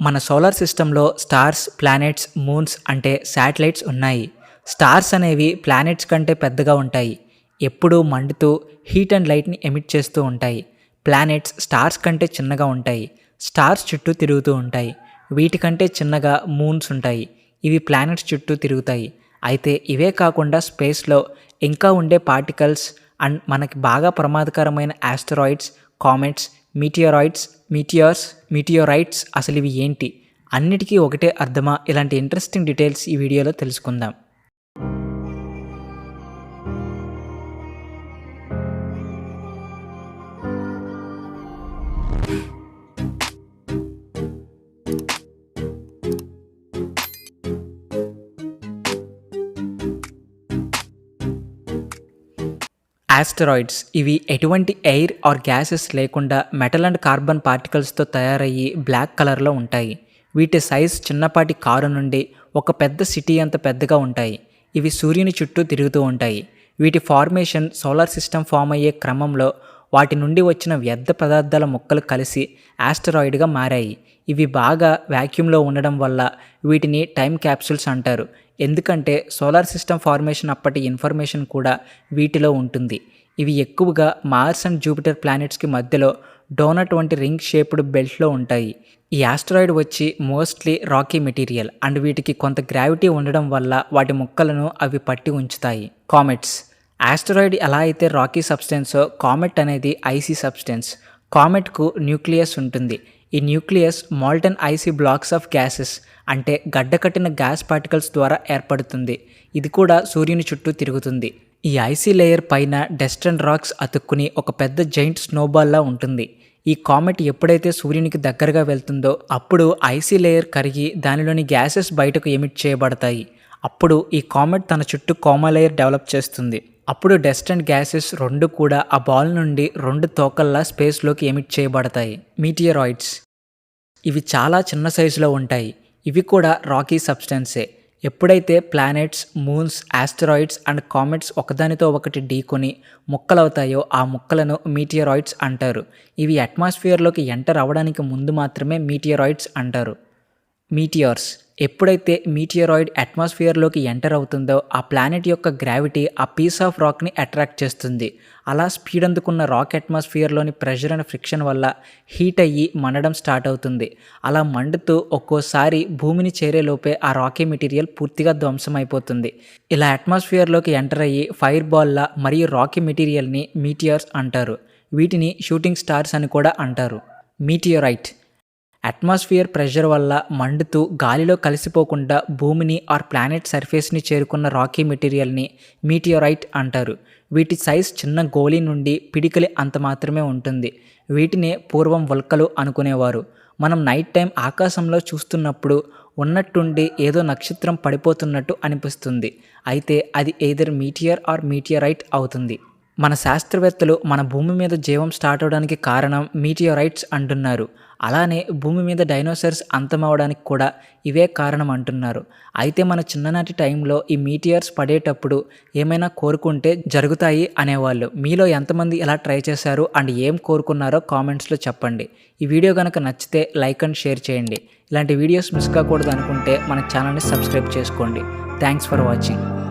మన సోలార్ సిస్టంలో stars planets moons అంటే శాటిలైట్స్ ఉన్నాయి. స్టార్స్ అనేవి ప్లానెట్స్ కంటే పెద్దగా ఉంటాయి. ఎప్పుడూ మండుతూ హీట్ అండ్ లైట్ని ఎమిట్ చేస్తూ ఉంటాయి. ప్లానెట్స్ స్టార్స్ కంటే చిన్నగా ఉంటాయి. స్టార్స్ చుట్టూ తిరుగుతూ ఉంటాయి. వీటికంటే చిన్నగా మూన్స్ ఉంటాయి. ఇవి ప్లానెట్స్ చుట్టూ తిరుగుతాయి. అయితే ఇవే కాకుండా స్పేస్లో ఇంకా ఉండే పార్టికల్స్ అండ్ మనకి బాగా ప్రమాదకరమైన asteroids comets meteoroids meteors meteorites అసలు ఇవి ఏంటి? అన్నిటికీ ఒకటే అర్థమా? ఇలాంటి ఇంట్రెస్టింగ్ డీటెయిల్స్ ఈ వీడియోలో తెలుసుకుందాం. ఆస్టరాయిడ్స్ ఇవి ఎటువంటి ఎయిర్ ఆర్ గ్యాసెస్ లేకుండా మెటల్ అండ్ కార్బన్ పార్టికల్స్తో తయారయ్యి బ్లాక్ కలర్లో ఉంటాయి. వీటి సైజ్ చిన్నపాటి కారు నుండి ఒక పెద్ద సిటీ అంత పెద్దగా ఉంటాయి. ఇవి సూర్యుని చుట్టూ తిరుగుతూ ఉంటాయి. వీటి ఫార్మేషన్ సోలార్ సిస్టమ్ ఫామ్ అయ్యే క్రమంలో వాటి నుండి వచ్చిన వ్యర్థ పదార్థాల ముక్కలు కలిసి ఆస్టరాయిడ్గా మారాయి. ఇవి బాగా వ్యాక్యూమ్లో ఉండడం వల్ల వీటిని టైం క్యాప్సూల్స్ అంటారు. ఎందుకంటే సోలార్ సిస్టమ్ ఫార్మేషన్ అప్పటి ఇన్ఫర్మేషన్ కూడా వీటిలో ఉంటుంది. ఇవి ఎక్కువగా మార్స్ అండ్ జూపిటర్ ప్లానెట్స్కి మధ్యలో డోనట్ వంటి రింగ్ షేప్డ్ బెల్ట్లో ఉంటాయి. ఈ ఆస్టరాయిడ్ వచ్చి మోస్ట్లీ రాకీ మెటీరియల్ అండ్ వీటికి కొంత గ్రావిటీ ఉండడం వల్ల వాటి ముక్కలను అవి పట్టి ఉంచుతాయి. కామెట్స్. ఆస్టరాయిడ్ ఎలా అయితే రాకీ సబ్స్టెన్సో కామెట్ అనేది ఐసీ సబ్స్టెన్స్ కామెట్కు న్యూక్లియస్ ఉంటుంది. ఈ nucleus molten icy blocks of gases అంటే గడ్డకట్టిన గ్యాస్ పార్టికల్స్ ద్వారా ఏర్పడుతుంది. ఇది కూడా సూర్యుని చుట్టూ తిరుగుతుంది. ఈ ఐసీ లేయర్ పైన డెస్టన్ రాక్స్ అతుక్కుని ఒక పెద్ద జైంట్ స్నోబాల్లా ఉంటుంది. ఈ కామెట్ ఎప్పుడైతే సూర్యునికి దగ్గరగా వెళ్తుందో అప్పుడు ఐసీ లేయర్ కరిగి దానిలోని గ్యాసెస్ బయటకు ఎమిట్ చేయబడతాయి. అప్పుడు ఈ కామెట్ తన చుట్టూ కోమా లేయర్ డెవలప్ చేస్తుంది. అప్పుడు డస్ట్ అండ్ గ్యాసెస్ రెండు కూడా ఆ బాల్ నుండి రెండు తోకల్లా స్పేస్లోకి ఎమిట్ చేయబడతాయి. మీటియరాయిడ్స్. ఇవి చాలా చిన్న సైజులో ఉంటాయి. ఇవి కూడా రాకీ సబ్స్టెన్సే. ఎప్పుడైతే planets moons asteroids and comets ఒకదానితో ఒకటి ఢీకొని ముక్కలవుతాయో ఆ ముక్కలను మీటియరాయిడ్స్ అంటారు. ఇవి అట్మాస్ఫియర్లోకి ఎంటర్ అవ్వడానికి ముందు మాత్రమే మీటియరాయిడ్స్ అంటారు. మీటియర్స్. ఎప్పుడైతే మీటియరాయిడ్ అట్మాస్ఫియర్లోకి ఎంటర్ అవుతుందో ఆ ప్లానెట్ యొక్క గ్రావిటీ ఆ పీస్ ఆఫ్ రాక్ని అట్రాక్ట్ చేస్తుంది. అలా స్పీడ్ అందుకున్న రాక్ అట్మాస్ఫియర్లోని ప్రెషర్ అండ్ ఫ్రిక్షన్ వల్ల హీట్ అయ్యి మండడం స్టార్ట్ అవుతుంది. అలా మండుతూ ఒక్కోసారి భూమిని చేరేలోపే ఆ రాకీ మెటీరియల్ పూర్తిగా ధ్వంసం అయిపోతుంది. ఇలా అట్మాస్ఫియర్లోకి ఎంటర్ అయ్యి ఫైర్ బాల్లా మరియు రాకీ మెటీరియల్ని మీటియర్స్ అంటారు. వీటిని షూటింగ్ స్టార్స్ అని కూడా అంటారు. మీటియరైట్ అట్మాస్ఫియర్ ప్రెషర్ వల్ల మండుతూ గాలిలో కలిసిపోకుండా భూమిని ఆర్ ప్లానెట్ సర్ఫేస్ని చేరుకున్న రాకీ మెటీరియల్ని మీటియోరైట్ అంటారు. వీటి సైజ్ చిన్న గోళీ నుండి పిడికలి అంత మాత్రమే ఉంటుంది. వీటినే పూర్వం వల్కలు అనుకునేవారు. మనం నైట్ టైం ఆకాశంలో చూస్తున్నప్పుడు ఉన్నట్టుండి ఏదో నక్షత్రం పడిపోతున్నట్టు అనిపిస్తుంది. అయితే అది ఏదర్ మీటియర్ ఆర్ మీటియరైట్ అవుతుంది. మన శాస్త్రవేత్తలు మన భూమి మీద జీవం స్టార్ట్ అవడానికి కారణం మీటియోరైట్స్ అంటున్నారు. అలానే భూమి మీద డైనోసర్స్ అంతమవడానికి కూడా ఇవే కారణం అంటున్నారు. అయితే మన చిన్ననాటి టైంలో ఈ మీటియర్స్ పడేటప్పుడు ఏమైనా కోరుకుంటే జరుగుతాయి అనేవాళ్ళు. మీలో ఎంతమంది ఇలా ట్రై చేశారు అండ్ ఏం కోరుకున్నారో కామెంట్స్లో చెప్పండి. ఈ వీడియో కనుక నచ్చితే లైక్ అండ్ షేర్ చేయండి. ఇలాంటి వీడియోస్ మిస్ కాకూడదు అనుకుంటే మన ఛానల్ని సబ్స్క్రైబ్ చేసుకోండి. Thanks for watching.